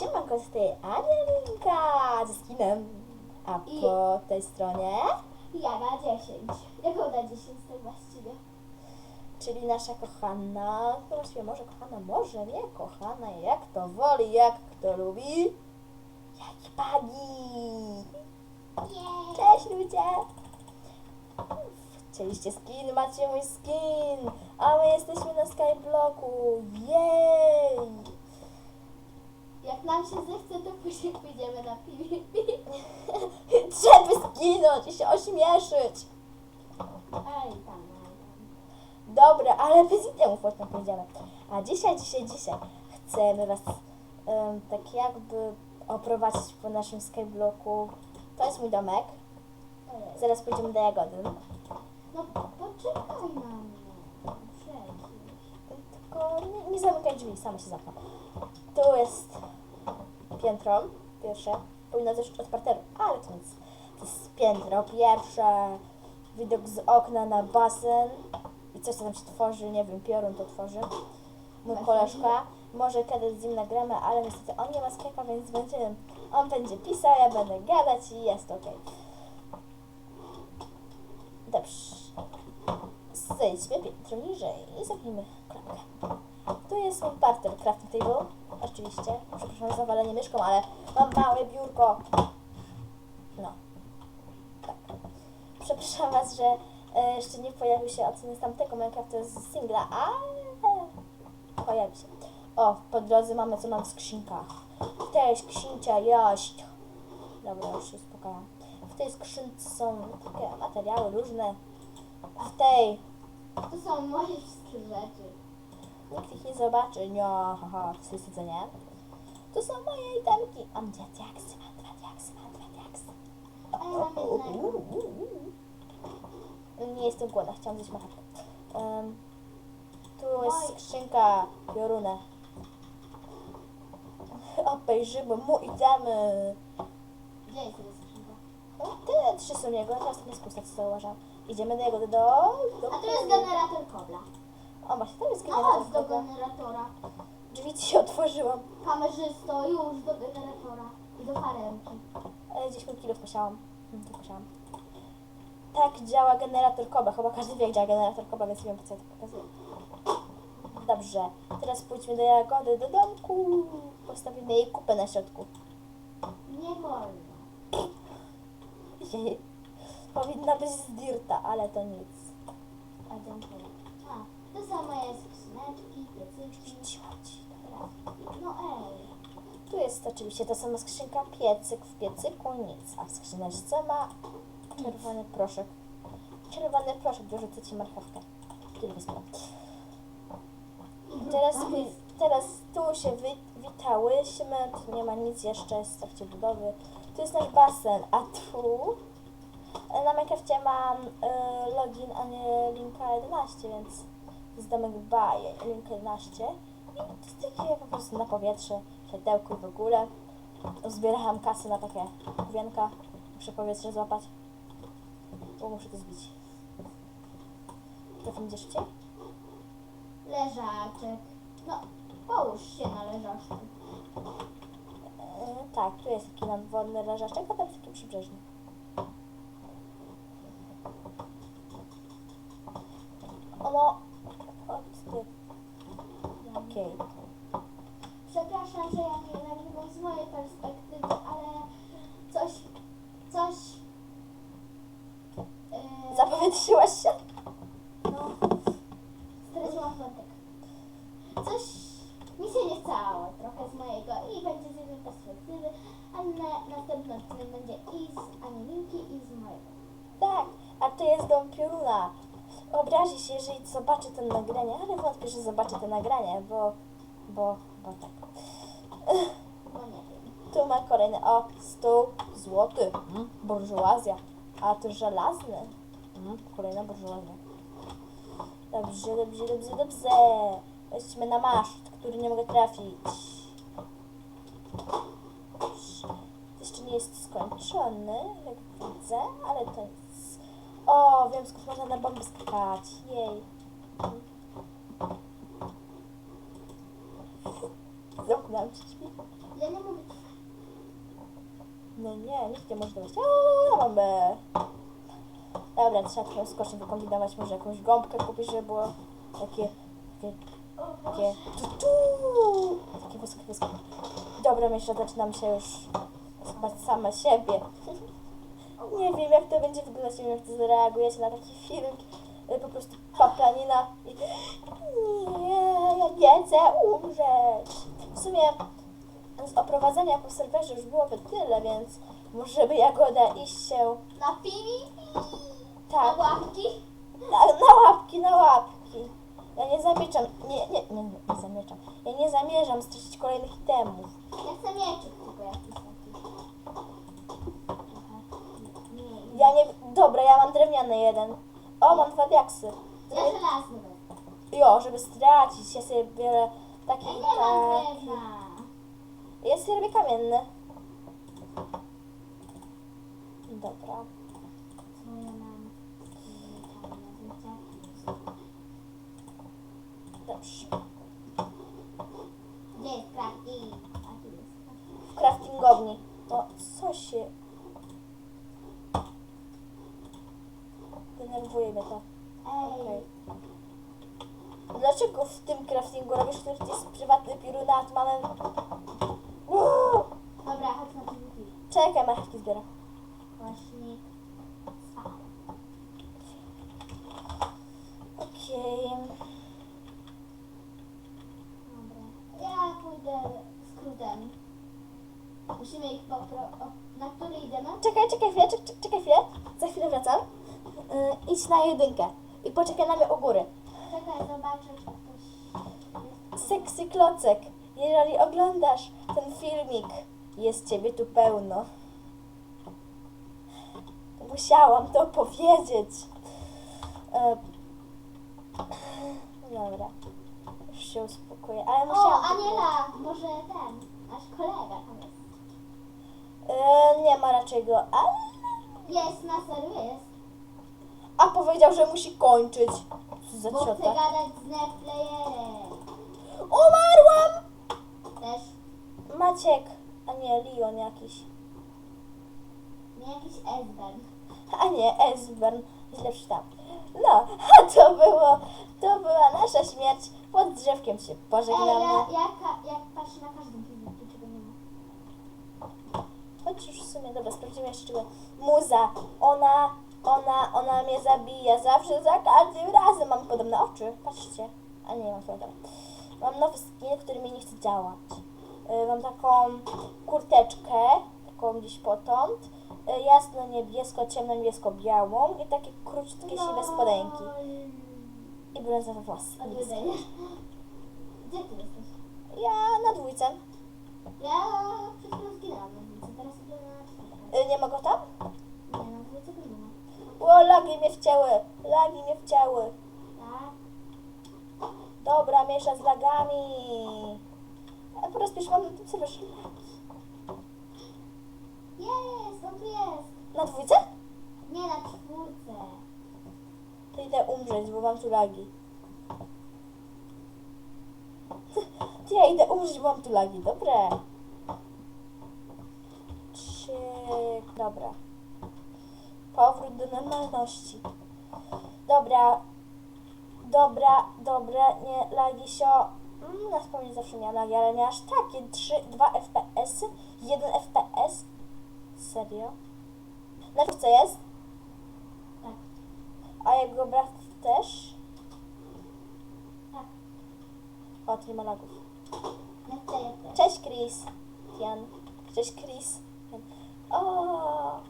Siemanko, z tej Anielka ze skinem. A I- po tej stronie, Ja na 10. Jaką na 10 tak właściwie? czyli nasza kochana, no właściwie może kochana, może nie kochana, jak to woli, jak kto lubi. Jaki pani! Nie. Cześć ludzie! Chcieliście skin? Macie mój skin! A my jesteśmy na Skyblocku! Jej! Jak nam się zechce, to później pójdziemy na PvP. Żeby skinąć i się ośmieszyć! Aj, tam, Dobra, ale bez itemów potem pójdziemy. A dzisiaj, dzisiaj, dzisiaj chcemy Was em, tak jakby oprowadzić po naszym Skyblocku. To jest mój domek. Ojej. Zaraz pójdziemy do Jagody. No poczekaj na mnie. Przecież. Tylko nie, nie zamykaj drzwi, same się zamkną. Tu jest piętro pierwsze. Powinno też od parteru, ale to nic. To jest piętro pierwsze. Widok z okna na basen. I coś co tam się tworzy, nie wiem, piorun to tworzy. Mój koleżka. Może kiedyś z nim nagramy, ale niestety on nie ma Skype'a, więc będziemy, on będzie pisał, ja będę gadać i jest ok. Dobrze. Zejdźmy piętro niżej i zamknijmy klamkę. Tu jest mój parter crafting table. Oczywiście. Przepraszam za zawalenie myszką, ale mam małe biurko. No. Tak. Przepraszam Was, że e, jeszcze nie pojawił się oceny z tamtego Minecrafta z singla, ale pojawi się. O, po drodze mamy co mam w skrzynkach. Tej skrzynce jest. Dobra, już się uspokajam. W tej skrzynce są takie materiały różne. W tej To są moje wszystkie rzeczy. Nikt ich nie zobaczy. Nie, haha, wszyscy co nie? To są moje itemki. Mam dwa diaksy, mam dwa diaksy, mam dwa diaksy. A ja mam jednego. Nie jestem głodna, chciałam zjeść marchewkę. Um, tu jest skrzynka piorunę. Obejrzymy mu idziemy. Gdzie jest ta skrzynka? No, Te trzy są jego, teraz tam jest pusta, co zauważam. Idziemy do jego, do... do A tu jest generator kobla. O, właśnie, tam jest A chodź do generator. generatora. Drzwi ci się otworzyłam. Kamerzysto, już do generatora. I do faremki. Ale 10 kilo posiałam. Hmm, to posiałam. Tak działa generator koba. Chyba każdy wie, jak działa generator koba, więc nie wiem, po co ja to pokazuję. Dobrze. Teraz pójdźmy do Jagody, do domku. Postawimy jej kupę na środku. Nie wolno. Powinna być z dirta, ale to nic. A dziękuję. To są moje skrzyneczki, piecyki. Rzuciłam ci. No ej. Tu jest oczywiście ta sama skrzynka piecyk. W piecyku nic, a w skrzyneczce ma czerwony proszek. Czerwony proszek, dorzucę ci marchewkę. Który. I Teraz, jest- teraz tu się wy, witałyśmy, tu nie ma nic jeszcze, jest w trakcie budowy. Tu jest nasz basen, a tu e, na Minecrafcie mam e, login, a nie linka 11, więc jest domek baje, linka 11. I takie po prostu na powietrze, światełko i w ogóle. Zbierałam kasy na takie kubienka, muszę powietrze złapać, bo muszę to zbić. To będziesz cię? Leżaczek. No, połóż się na leżaczku. E, tak, tu jest taki nadwodny leżaczek, a tam jest taki przybrzeżny. Ono... Ty. Okej. Przepraszam, że ja nie nagrywam z mojej perspektywy, ale coś, coś... Yy, Zapowietrzyłaś się? no, straciłam wątek. Coś mi się nie chciało trochę z mojego i będzie z jednej perspektywy, ale na, następny odcinek będzie i z Anielinki i z mojego. Tak, a to jest dom pioruna. Obrazi się, jeżeli zobaczy to nagranie, ale wątpię, że zobaczy to nagranie, bo... Bo... Bo tak. Bo nie wiem. Tu ma kolejny, o, stół złoty, mm, burżuazja, a tu żelazny, mm, kolejna burżuazja. Dobrze, dobrze, dobrze, dobrze. Weźmy na maszt, który nie mogę trafić. Dobrze. Jeszcze nie jest skończony, jak widzę, ale to nic. O, wiem skąd można na bomby skakać. Jej. Zamknęłam się drzwi. Ja nie mogę No nie, nikt nie może to być. O, ja mam B. Dobra, trzeba trochę skocznie wykombinować, może jakąś gąbkę kupić, żeby było takie, takie, takie, tu, tu, takie wysokie, wysokie. Dobra, myślę, że zaczynam się już spać sama siebie. Nie wiem, jak to będzie wyglądać, nie wiem, jak to zareagujecie na taki film. y, Po prostu paplanina i nie, ja nie chcę umrzeć. W sumie z oprowadzenia po serwerze już byłoby tyle, więc może by Jagoda iść się Na piwi? tak, Na łapki? na, na łapki, na łapki. Ja nie zamierzam, nie, nie, nie, nie, nie zamierzam. Ja nie zamierzam stracić kolejnych itemów. Ja chcę mieczyk tylko jakiś taki. Trochę. Nie. Ja nie, dobra, ja mam drewniany jeden. O, mam dwa diaksy. Ja żelazny. Jo, żeby stracić, ja sobie biorę taki, Ja nie mam taki. drewna. Ja sobie robię kamienny. Dobra. Co ja mam? Dobrze. Gdzie jest crafting? A tu jest crafting. W craftingowni. No, co się... Denerwuje mnie to. Ej, Okej. Dlaczego w tym craftingu robisz, który jest prywatny pirunat? Mamy... Uuu! dobra, chodź na PvP. Czekaj, marchewki zbieram. Właśnie. Okej. Dobra. Ja pójdę skrótem. Musimy ich popro... O, na który idziemy? Czekaj, czekaj chwilę, czek, czek- czekaj chwilę. Za chwilę wracam. Yy, idź na jedynkę i poczekaj na mnie u góry. Czekaj, zobaczę, czy ktoś jest. Seksy klocek, jeżeli oglądasz ten filmik, jest ciebie tu pełno. Musiałam to powiedzieć. E, dobra, już się uspokoję, ale O, musiałam. to Aniela! Może ten, nasz kolega tam jest. E, nie ma raczej go, ale. Jest, na serio jest. A powiedział, że musi kończyć. Co za Bo ciota. gadać z Netplayerem. Umarłam! Też. Maciek, a nie Leon jakiś. Nie jakiś Esbern. A nie, Esbern. Źle przeczytałam. No, a to było, to była nasza śmierć. Pod drzewkiem się Ej, pożegnamy. ja, ja, ka- patrzę na każdym filmiku, czego nie ma. Choć już w sumie, dobra, sprawdzimy jeszcze czego. Muza, ona, ona, ona mnie zabija zawsze, za każdym razem. Mam podobne oczy, patrzcie. A nie, mam swoje Mam nowy skin, który mi nie chce działać. Y, Mam taką kurteczkę, taką gdzieś potąd. y, Jasno niebiesko, ciemno niebiesko białą i takie krótkie siwe spodenki. I brązowe włosy. Gdzie ty jesteś? Ja na dwójce. Ja przed chwilą zginęłam na dwójce, teraz idę na czwórkę. Y, Nie ma go tam? Nie, na dwójce go nie ma. O, lagi mnie wcięły. Lagi mnie wcięły. Tak? Dobra, miesza z lagami. Po raz pierwszy mam na tym serwerze. Jest, on tu jest. Na dwójce? Nie, na czwórce. To idę umrzeć, bo mam tu lagi. To ja idę umrzeć, bo mam tu lagi. Dobre. Trzy... Dobra. Powrót do normalności. Dobra. Dobra, dobra, nie lagi się. Na spokojnie zawsze miała lagi, ale nie aż takie. 3, 2 FPS, 1 FPS. Serio? Na co jest? Tak. A jego brat też? Tak. O, tu nie ma lagów. Też. Cześć Chris. Jan. Cześć Chris. Jan. O.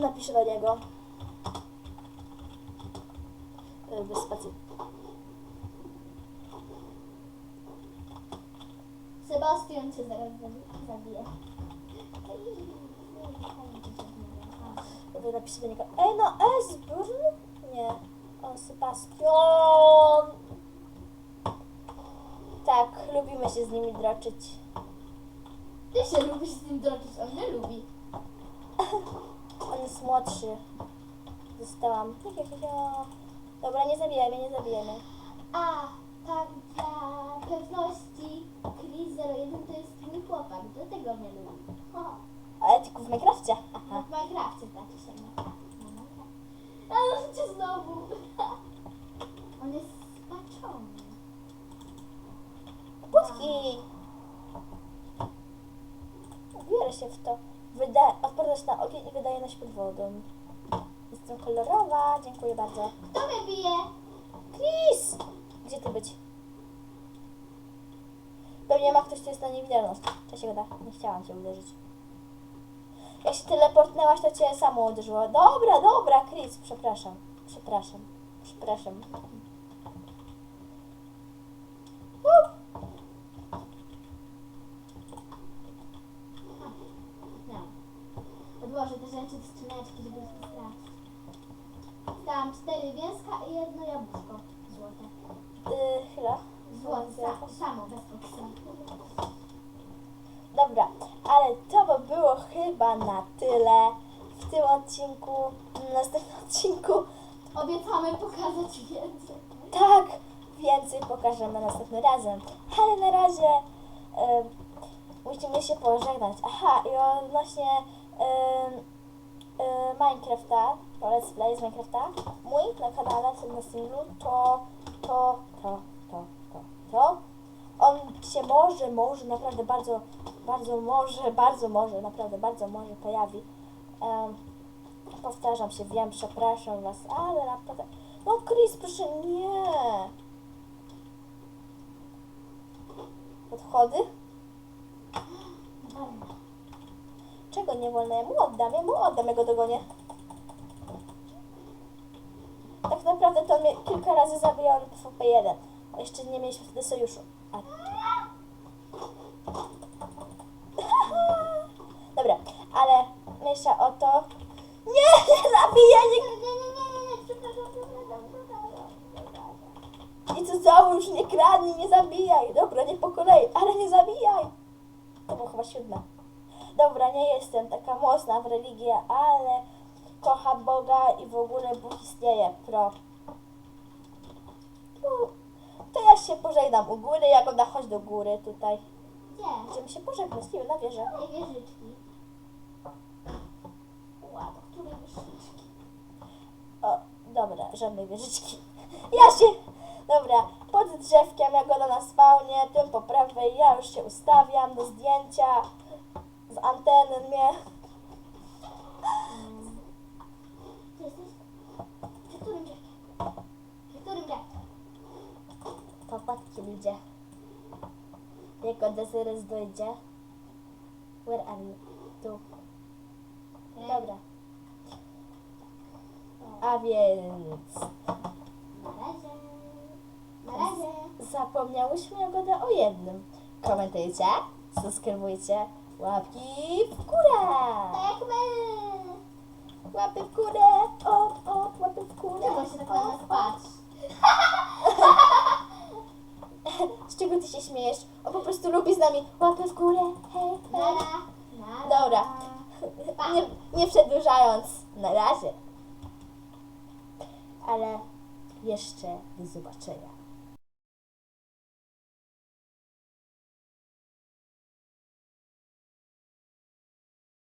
Napiszę do niego. Y, Bez spacji. Sebastian cię zaraz zabi- zabije. Ej, ej, fajnie to się rozmawia. A. Wy napiszę do niego. Ej no Esbjörn? Nie. O Sebastian. Tak, lubimy się z nimi droczyć. Ty się lubisz z nim droczyć, on nie lubi. On jest młodszy. Zostałam. Dobra, nie zabijaj mnie, nie zabijaj mnie. A, Tak, dla pewności Chris 01 to jest mój chłopak, dlatego mnie lubi. Ho, Ale tylko w Minecrafcie. no Aha. w Minecrafcie znaczy się no. No, Minecraft. Ale cię znowu. On jest spaczony. Budki! Biorę się w to. Wyda odporność na ogień i wydajność pod wodą. Jestem kolorowa, dziękuję bardzo. Kto mnie bije? Chris! Gdzie ty być? Pewnie ma ktoś, kto jest na niewidzialność. Cześć, Goda. Nie chciałam cię uderzyć. Jak się teleportnęłaś, to cię samo uderzyło. Dobra, dobra, Chris, przepraszam. Przepraszam. Przepraszam. Up. No. Odłożę te rzeczy do skrzyneczki, żeby stracić. Dałam cztery wieska i jedno jabłuszko złote. Yy, chwila. Złote, sa, samo, bez podpisania. Dobra, ale to by było chyba na tyle w tym odcinku. W następnym odcinku Obiecamy pokazać więcej. tak, więcej pokażemy następnym razem. Ale na razie e, musimy się pożegnać. Aha, i odnośnie e, e, Minecrafta, to let's play z Minecrafta, mój na kanale na singlu, to, to, to, to, to, to. On się może, może, naprawdę bardzo, bardzo może, bardzo może, naprawdę bardzo może pojawi. Em, powtarzam się, wiem, przepraszam Was, ale naprawdę... No Chris, proszę, nie! Podchody? Wolno. Czego nie wolno? Ja mu oddam, ja mu oddam, ja go dogonię. Tak naprawdę to on mnie kilka razy zabijał na PvP 1. A jeszcze nie mieliśmy wtedy sojuszu. A... Dobra, ale myślę o to... Nie, nie zabijaj, Nie. I co załóż, nie kradnij, nie zabijaj. Dobra, nie po kolei, ale nie zabijaj. To było chyba siódme. Dobra, nie jestem taka mocna w religię, ale kocham Boga i w ogóle Bóg istnieje. Pro. No, to ja się pożegnam u góry, jak ona chodź do góry tutaj. Gdzie? Będziemy się pożegnać, nie wiem, na wieżę. Tej wieżyczki. Której wieżyczki? O, dobra, żadnej wieżyczki. Ja się... Dobra, pod drzewkiem, jak ona na spawnie, tym po prawej, ja już się ustawiam do zdjęcia z anteny mnie. Gdzie jesteś? Przy którym drzewkiem? Przy którym drzewkiem? Popatrzcie ludzie. Jak Odesyrys dojdzie. Where are you? Tu. Dobra. A więc Na razie. Na razie. zapomniałyśmy Jagoda o jednym. Komentujcie, subskrybujcie, łapki w górę! Tak my. Łapy w górę! O, o, łapy w górę! Czego się tak na nas patrzy? Z czego ty się śmiejesz? On po prostu lubi z nami łapy w górę. Hej, hej. Nara. Nara. Dobra. Nie, nie przedłużając, na razie. Ale jeszcze do zobaczenia.